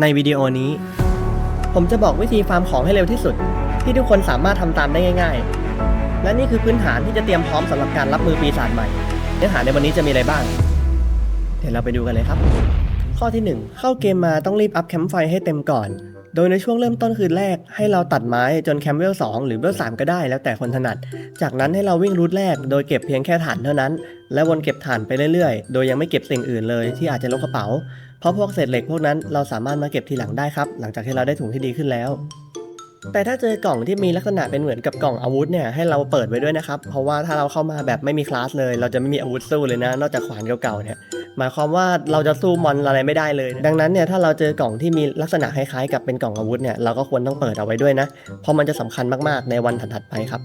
ในวิดีโอนี้ ผมจะบอกวิธีฟาร์มของให้เร็วที่สุด ที่ทุกคนสามารถทำตามได้ง่ายๆ และนี่คือพื้นฐานที่จะเตรียมพร้อมสำหรับการรับมือปีศาจใหม่ เนื้อหาในวันนี้จะมีอะไรบ้าง เดี๋ยวเราไปดูกันเลยครับ ข้อที่ 1 เข้าเกมมาต้องรีบอัพแคมป์ไฟให้เต็มก่อน โดยในช่วงเริ่มต้นคืนแรกให้เราตัดไม้จนแคมป์เวล2หรือเวล3ก็ได้แล้วแต่คนถนัด จากนั้นให้เราวิ่งรูทแรก โดยเก็บเพียงแค่ฐานเท่านั้น และวนเก็บฐานไปเรื่อยๆ โดยยังไม่เก็บสิ่งอื่นเลยที่อาจจะลกกระเป๋า เพราะพวกเศษเหล็กพวกนั้นเราสามารถมาเก็บทีหลังได้ครับ หลังจากที่เราได้ถุงที่ดีขึ้นแล้วแต่ถ้าเจอกล่องที่มีลักษณะเป็นเหมือนกับกล่องอาวุธเนี่ยให้เราเปิดไว้ด้วยนะครับ เพราะว่าถ้าเราเข้ามาแบบไม่มีคลาสเลย เราจะไม่มีอาวุธสู้เลยนะ นอกจากขวานเก่าๆเนี่ย หมายความว่าเราจะสู้มอนอะไรไม่ได้เลย ดังนั้นเนี่ยถ้าเราเจอกล่องที่มีลักษณะคล้ายๆ กับเป็นกล่องอาวุธเนี่ยเราก็ควรต้องเปิดเอาไว้ด้วยนะ เพราะมันจะสำคัญมากๆ ในวันถัดๆไปครับ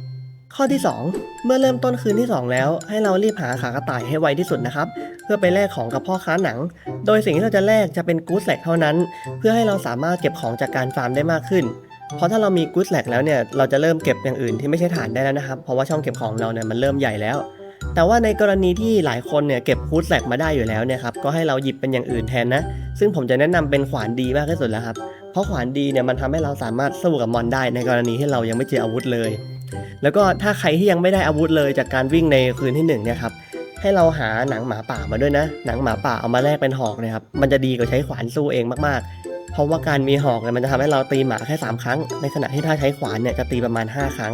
ข้อที่ 2 เมื่อเริ่มต้นคืนที่ 2 แล้ว ให้เรารีบหาขากระต่ายให้ไวที่สุดนะครับ เพื่อไปแลกของกับพ่อค้าหนัง โดยสิ่งที่เราจะแลกจะเป็นกู๊ดแลกเท่านั้น เพื่อให้เราสามารถเก็บของจากการฟาร์มได้มากขึ้น เพราะถ้าเรามีกู๊ดแลกแล้วเนี่ยเราจะเริ่มเก็บอย่างอื่นที่ไม่ใช่ฐานได้แล้วนะครับ เพราะว่าช่องเก็บของเราเนี่ยมันเริ่มใหญ่แล้ว แต่ว่าในกรณีที่หลายคนเนี่ยเก็บกู๊ดแลกมาได้อยู่แล้วเนี่ยครับก็ให้เราหยิบเป็นอย่างอื่นแทนนะ ซึ่งผมจะแนะนำเป็นขวานดีมากที่สุดแล้วครับ เพราะขวานดีเนี่ยมันทำให้เราสามารถสู้กับมอนได้ในกรณีที่เรายังไม่เจออาวุธเลย แล้วก็ถ้าใครที่ยังไม่ได้อาวุธเลยจากการวิ่งในคืนที่หนึ่งเนี่ยครับให้เราหาหนังหมาป่ามาด้วยนะ หนังหมาป่าเอามาแลกเป็นหอกนะครับมันจะดีกว่าใช้ขวานสู้เองมากๆ เพราะว่าการมีหอกเนี่ยมันจะทำให้เราตีหมาแค่ 3 ครั้ง ในขณะที่ถ้าใช้ขวานเนี่ยจะตีประมาณ 5 ครั้ง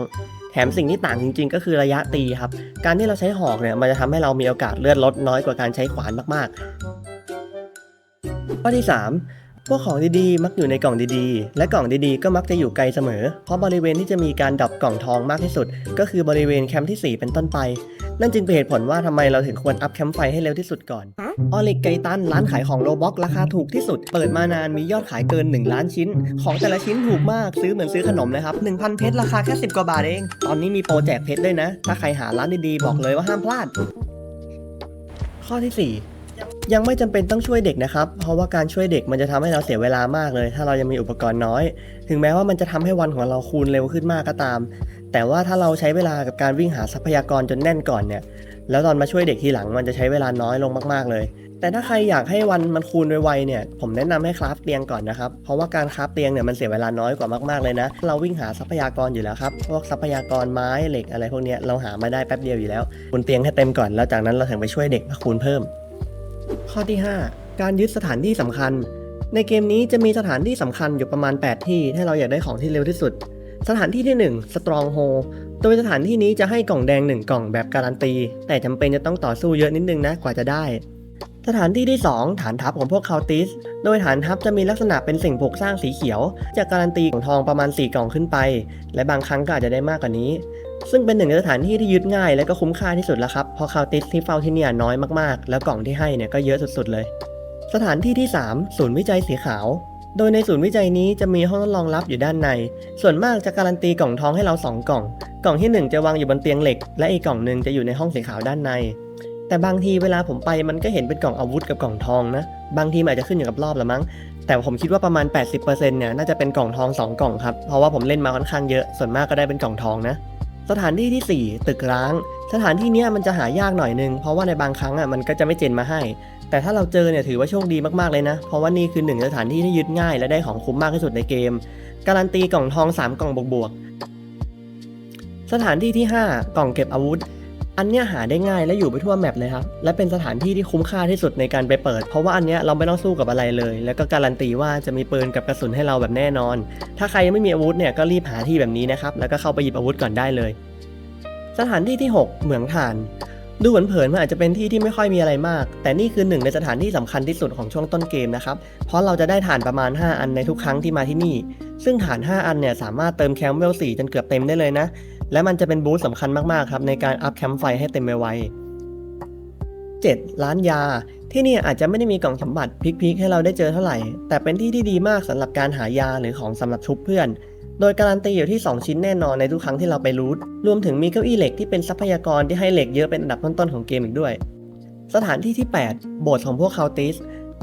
แถมสิ่งที่ต่างจริง ๆ ก็คือระยะตีครับ การที่เราใช้หอกเนี่ยมันจะทำให้เรามีโอกาสเลือดลดน้อยกว่าการใช้ขวานมากๆ ข้อที่ 3 พวกของดีๆ มักอยู่ในกล่องดีๆ และกล่องดีๆ ก็มักจะอยู่ไกลเสมอ เพราะบริเวณที่จะมีการดรอปกล่องทองมากที่สุด ก็คือบริเวณแคมป์ที่ 4 เป็นต้นไป นั่นจึงเป็นเหตุผลว่าทำไมเราถึงควรอัพแคมป์ไฟให้เร็วที่สุดก่อน ออลิกไกตันร้านขายของโลบ็อกราคาถูกที่สุด เปิดมานานมียอดขายเกิน 1 ล้านชิ้น ของแต่ละชิ้นถูกมากซื้อเหมือนซื้อขนมเลยครับ 1,000 เพชรราคาแค่ 10 กว่าบาทเอง ตอนนี้มีโปรแจกเพชรด้วยนะ ถ้าใครหาร้านดีๆ บอกเลยว่าห้ามพลาด ข้อที่ 4 ยังไม่จำเป็นต้องช่วยเด็กนะครับ เพราะว่าการช่วยเด็กมันจะทำให้เราเสียเวลามากเลย ถ้าเรายังมีอุปกรณ์น้อย ถึงแม้ว่ามันจะทำให้วันของเราคูณเร็วขึ้นมากก็ตาม แต่ว่าถ้าเราใช้เวลากับการวิ่งหาทรัพยากรจนแน่นก่อนเนี่ย แล้วตอนมาช่วยเด็กทีหลังมันจะใช้เวลาน้อยลงมากๆเลย แต่ถ้าใครอยากให้วันมันคูณไวๆเนี่ย ผมแนะนำให้คราฟเตียงก่อนนะครับ เพราะว่าการคราฟเตียงเนี่ยมันเสียเวลาน้อยกว่ามากๆเลยนะ เราวิ่งหาทรัพยากรอยู่แล้วครับ พวกทรัพยากรไม้เหล็กอะไรพวกนี้เราหามาได้แป๊บเดียวอยู่แล้วคูณเตียงให้เต็มก่อน แล้วจากนั้นเราถึงไปช่วยเด็กมาคูณเพิ่ม ข้อที่ 5 การยึดสถานที่สำคัญ ในเกมนี้จะมีสถานที่สำคัญอยู่ประมาณ 8 ที่ถ้าเราอยากได้ของที่เร็วที่สุด สถานที่ที่ 1 Stronghold โดยสถานที่นี้จะให้กล่องแดง 1 กล่องแบบการันตี แต่จำเป็นจะต้องต่อสู้เยอะนิดนึงนะกว่าจะได้ สถานที่ที่ 2 ฐานทัพของพวกคาติส โดยฐานทัพจะมีลักษณะเป็นสิ่งปลูกสร้างสีเขียว จะการันตีของทองประมาณ 4 กล่องขึ้นไป และบางครั้งก็อาจจะได้มากกว่านี้ ซึ่งเป็นหนึ่งในสถานที่ที่ยึดง่ายและก็คุ้มค่าที่สุดแล้วครับเพราะคาติสที่เฝ้าที่เนี่ยน้อยมากๆ แล้วกล่องที่ให้เนี่ยก็เยอะสุดๆเลย สถานที่ที่ 3 ศูนย์วิจัยสีขาว โดยในศูนย์วิจัยนี้จะมีห้องทดลองลับอยู่ด้านใน ส่วนมากจะการันตีกล่องทองให้เรา 2 กล่อง กล่องที่ 1 จะวางอยู่บนเตียงเหล็ก และอีกกล่องหนึ่งจะอยู่ในห้องสีขาวด้านใน แต่บางทีเวลาผมไปมันก็เห็นเป็นกล่องอาวุธกับกล่องทองนะ บางทีอาจจะขึ้นอยู่กับรอบละมั้ง แต่ผมคิดว่าประมาณ 80%เนี่ยน่าจะเป็นกล่องทอง 2 กล่องครับ เพราะว่าผมเล่นมาค่อนข้างเยอะ ส่วนมากก็ได้เป็นกล่องทองนะ สถานที่ที่ 4 ตึกร้าง สถานที่เนี้ยมันจะหายากหน่อยนึง เพราะว่าในบางครั้งอะมันก็จะไม่เจนมาให้ แต่ถ้าเราเจอเนี่ยถือว่าโชคดีมากๆเลยนะ เพราะว่านี่คือหนึ่งสถานที่ที่ยึดง่าย และได้ของคุ้มมากที่สุดในเกม การันตีกล่องทอง 3 กล่องบวกๆสถานที่ที่ 5 กล่องเก็บอาวุธ อันเนี้ยหาได้ง่ายและอยู่ไปทั่วแมปเลยครับ และเป็นสถานที่ที่คุ้มค่าที่สุดในการไปเปิด เพราะว่าอันเนี้ยเราไม่ต้องสู้กับอะไรเลย แล้วก็การันตีว่าจะมีปืนกับกระสุนให้เราแบบแน่นอน ถ้าใครยังไม่มีอาวุธเนี่ยก็รีบหาที่แบบนี้นะครับ แล้วก็เข้าไปหยิบอาวุธก่อนได้เลย สถานที่ที่ 6 เหมืองถ่าน ดูเผินๆมันอาจจะเป็นที่ที่ไม่ค่อยมีอะไรมาก แต่นี่คือหนึ่งในสถานที่สำคัญที่สุดของช่วงต้นเกมนะครับ เพราะเราจะได้ถ่านประมาณ 5 อันในทุกครั้งที่มาที่นี่ ซึ่งฐาน 5 อันเนี่ยสามารถเติมแคมเวล4จนเกือบเต็มได้เลยนะ และมันจะเป็นบูสต์สำคัญมาก ๆ ครับ ในการอัพแคมป์ไฟให้เต็มไวๆ7ร้านยา ที่นี่อาจจะไม่ได้มีกล่องสมบัติพลิกๆ ให้เราได้เจอเท่าไหร่ แต่เป็นที่ที่ดีมากสำหรับการหายาหรือของสำหรับชุบเพื่อน โดยการันตีอยู่ที่ 2 ชิ้นแน่นอนในทุกครั้งที่เราไปรูทรวมถึงมีเก้าอี้เหล็กที่เป็นทรัพยากรที่ให้เหล็กเยอะเป็นอันดับต้นๆของเกมอีกด้วย สถานที่ที่ 8 โบสถ์ของพวกคาติส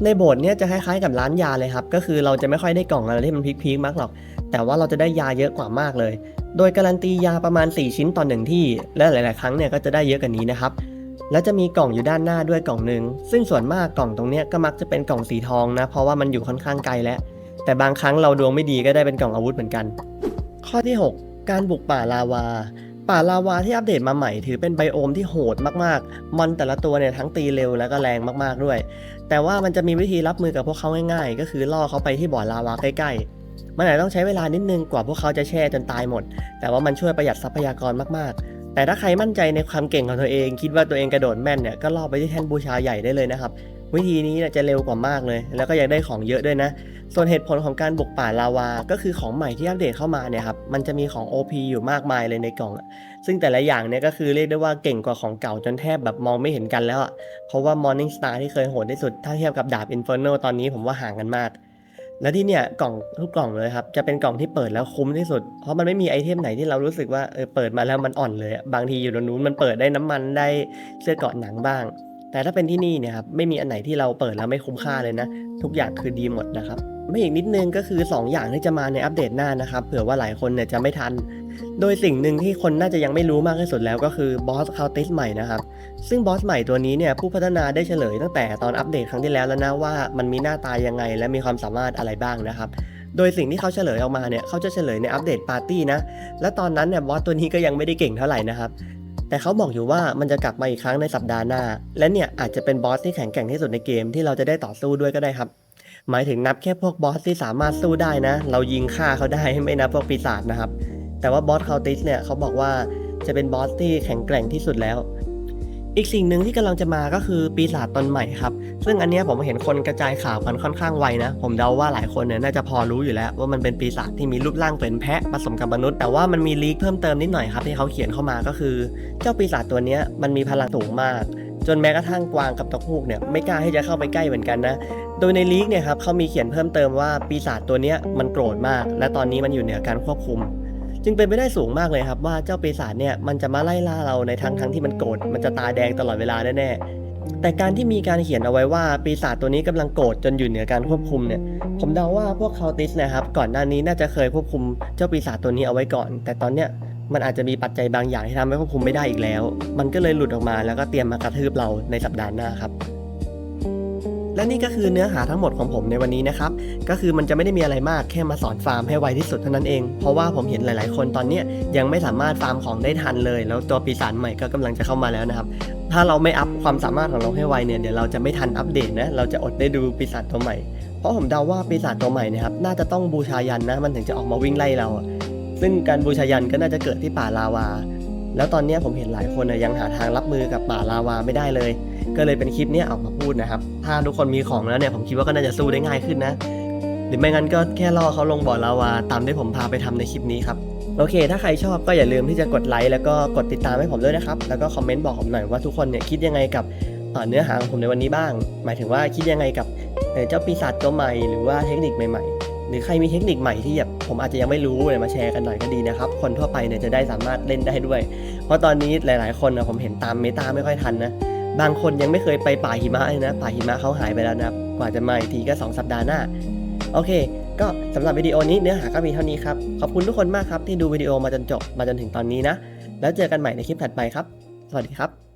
ในโบสถ์เนี่ยจะคล้ายๆกับร้านยาเลยครับ ก็คือเราจะไม่ค่อยได้กล่องอะไรที่มันพีคๆมากหรอก แต่ว่าเราจะได้ยาเยอะกว่ามากเลย โดยการันตียาประมาณ 4 ชิ้นต่อหนึ่งที่ และหลาย ๆ ครั้งเนี่ยก็จะได้เยอะกว่านี้นะครับ และจะมีกล่องอยู่ด้านหน้าด้วยกล่องหนึ่ง ซึ่งส่วนมากกล่องตรงเนี้ยก็มักจะเป็นกล่องสีทองนะ เพราะว่ามันอยู่ค่อนข้างไกลแล้ว แต่บางครั้งเราดวงไม่ดีก็ได้เป็นกล่องอาวุธเหมือนกัน ข้อที่ 6 การบุกป่าลาวาป่าลาวาที่อัปเดตมาใหม่ถือเป็นไบโอมที่โหดมากๆ มอนแต่ละตัวเนี่ยทั้งตีเร็วแล้วก็แรงมากๆด้วย แต่ว่ามันจะมีวิธีรับมือกับพวกเขาง่ายๆ ก็คือล่อเขาไปที่บ่อลาวาใกล้ๆ มันอาจต้องใช้เวลานิดนึงกว่าพวกเขาจะแช่จนตายหมด แต่ว่ามันช่วยประหยัดทรัพยากรมากๆ แต่ถ้าใครมั่นใจในความเก่งของตัวเอง คิดว่าตัวเองกระโดดแม่นเนี่ยก็ล่อไปที่แท่นบูชาใหญ่ได้เลยนะครับ วิธีนี้จะเร็วกว่ามากเลย แล้วก็ยังได้ของเยอะด้วยนะ ส่วนเหตุผลของการบุกป่าลาวา ก็คือของใหม่ที่อัปเดตเข้ามาเนี่ยครับมันจะมีของ OP อยู่มากมายเลยในกล่อง ซึ่งแต่ละอย่างเนี่ยก็คือเรียกได้ว่าเก่งกว่าของเก่าจนแทบแบบมองไม่เห็นกันแล้วอะเพราะว่า Morning Star ที่เคยโหดที่สุดถ้าเทียบกับดาบ Inferno ตอนนี้ผมว่าห่างกันมาก และที่เนี่ยกล่องทุกกล่องเลยครับจะเป็นกล่องที่เปิดแล้วคุ้มที่สุด เพราะมันไม่มีไอเทมไหนที่เรารู้สึกว่าเออเปิดมาแล้วมันอ่อนเลย บางทีอยู่ตรงนู้นมันเปิดได้น้ำมันได้เสื้อเกาะหนังบ้าง แต่ถ้าเป็นที่นี่เนี่ยครับไม่มีอันไหนที่เราเปิดแล้วไม่คุ้มค่าเลยนะ ทุกอย่างคือดีหมดนะครับไม่อีกนิดนึงก็คือ 2 อย่างที่จะมาในอัปเดตหน้านะครับเผื่อว่าหลายคนเนี่ยจะไม่ทัน โดยสิ่งหนึ่งที่คนน่าจะยังไม่รู้มากที่สุดแล้วก็คือบอสคาติสใหม่นะครับ ซึ่งบอสใหม่ตัวนี้เนี่ยผู้พัฒนาได้เฉลยตั้งแต่ตอนอัปเดตครั้งที่แล้วแล้วนะว่ามันมีหน้าตายังไง และมีความสามารถอะไรบ้างนะครับโดยสิ่งที่เขาเฉลยออกมาเนี่ยเขาจะเฉลยในอัปเดตปาร์ตี้นะ และตอนนั้นเนี่ยบอสตัวนี้ก็ยังไม่ได้เก่งเท่าไหร่นะครับ แต่เขาบอกอยู่ว่ามันจะกลับมาอีกครั้งในสัปดาห์หน้า และเนี่ยอาจจะเป็นบอสที่แข็งแกร่งที่สุดในเกมที่เราจะได้ต่อสู้ด้วยก็ได้ครับ หมายถึงนับแค่พวกบอสที่สามารถสู้ได้นะ เรายิงฆ่าเขาได้ไม่นับพวกปีศาจนะครับ แต่ว่าบอสคาติสเนี่ยเขาบอกว่าจะเป็นบอสที่แข็งแกร่งที่สุดแล้ว อีกสิ่งหนึ่งที่กำลังจะมาก็คือปีศาจตนใหม่ครับ ซึ่งอันนี้ผมเห็นคนกระจายข่าวกันค่อนข้างไวนะ ผมเดาว่าหลายคนเนี่ยน่าจะพอรู้อยู่แล้ว ว่ามันเป็นปีศาจที่มีรูปร่างเป็นแพะผสมกับมนุษย์ แต่ว่ามันมีลีกเพิ่มเติมนิดหน่อยครับที่เขาเขียนเข้ามาก็คือ เจ้าปีศาจตัวนี้มันมีพลังสูงมาก จนแม้กระทั่งกวางกับตะคูกเนี่ยไม่กล้าที่จะเข้าไปใกล้เหมือนกันนะโดยในลีกเนี่ยครับเขามีเขียนเพิ่มเติมว่าปีศาจตัวนี้มันโกรธมาก และตอนนี้มันอยู่เหนือการควบคุม จึงเป็นไปได้สูงมากเลยครับว่าเจ้าปีศาจเนี่ยมันจะมาไล่ล่าเราในทั้งทั้งที่มันโกรธมันจะตาแดงตลอดเวลาแน่ๆแต่การที่มีการเขียนเอาไว้ว่าปีศาจตัวนี้กำลังโกรธจนอยู่เหนือการควบคุมเนี่ยผมเดาว่าพวกคาติสนะครับก่อนหน้านี้น่าจะเคยควบคุมเจ้าปีศาจตัวนี้เอาไว้ก่อน แต่ตอนเนี้ยมันอาจจะมีปัจจัยบางอย่างที่ทำให้ควบคุมไม่ได้อีกแล้ว มันก็เลยหลุดออกมาแล้วก็เตรียมมากระทืบเราในสัปดาห์หน้าครับ และนี่ก็คือเนื้อหาทั้งหมดของผมในวันนี้นะครับ ก็คือมันจะไม่ได้มีอะไรมากแค่มาสอนฟาร์มให้ไวที่สุดเท่านั้นเอง เพราะว่าผมเห็นหลาย ๆ คนตอนนี้ยังไม่สามารถฟาร์มของได้ทันเลย แล้วตัวปีศาจใหม่ก็กำลังจะเข้ามาแล้วนะครับ ถ้าเราไม่อัพความสามารถของเราให้ไวเนี่ยเดี๋ยวเราจะไม่ทันอัปเดตนะ เราจะอดได้ดูปีศาจตัวใหม่ เพราะผมเดาว่าปีศาจตัวใหม่นะครับน่าจะต้องบูชายันนะ มันถึงจะออกมาวิ่งไล่เรา ซึ่งการบูชายันก็น่าจะเกิดที่ป่าลาวา แล้วตอนนี้ผมเห็นหลายคนนะยังหาทางรับมือกับป่าลาวาไม่ได้เลย ก็เลยเป็นคลิปนี้ออกมาพูดนะครับ ถ้าทุกคนมีของแล้วเนี่ยผมคิดว่าก็น่าจะสู้ได้ง่ายขึ้นนะ หรือไม่งั้นก็แค่ล่อเขาลงบ่อลาวาตามที่ผมพาไปทำในคลิปนี้ครับ โอเค ถ้าใครชอบก็อย่าลืมที่จะกดไลค์แล้วก็กดติดตามให้ผมด้วยนะครับ แล้วก็คอมเมนต์บอกผมหน่อยว่าทุกคนเนี่ยคิดยังไงกับเนื้อหาของผมในวันนี้บ้าง หมายถึงว่าคิดยังไงกับเอ่อเจ้าปีศาจตัวใหม่หรือว่าเทคนิคใหม่ๆ หรือใครมีเทคนิคใหม่ที่แบบผมอาจจะยังไม่รู้เนี่ยมาแชร์กันหน่อยก็ดีนะครับ คนทั่วไปเนี่ยจะได้สามารถเล่นได้ด้วย เพราะตอนนี้หลาย ๆ คนนะผมเห็นตามเมตาไม่ค่อยทันนะบางคนยังไม่เคยไปป่าหิมะเลยนะป่าหิมะเขาหายไปแล้วนะกว่าจะมาอีกทีก็ 2 สัปดาห์หน้า โอเค ก็สำหรับวิดีโอนี้เนื้อหาก็มีเท่านี้ครับ ขอบคุณทุกคนมากครับที่ดูวิดีโอมาจนจบมาจนถึงตอนนี้นะ แล้วเจอกันใหม่ในคลิปถัดไปครับ สวัสดีครับ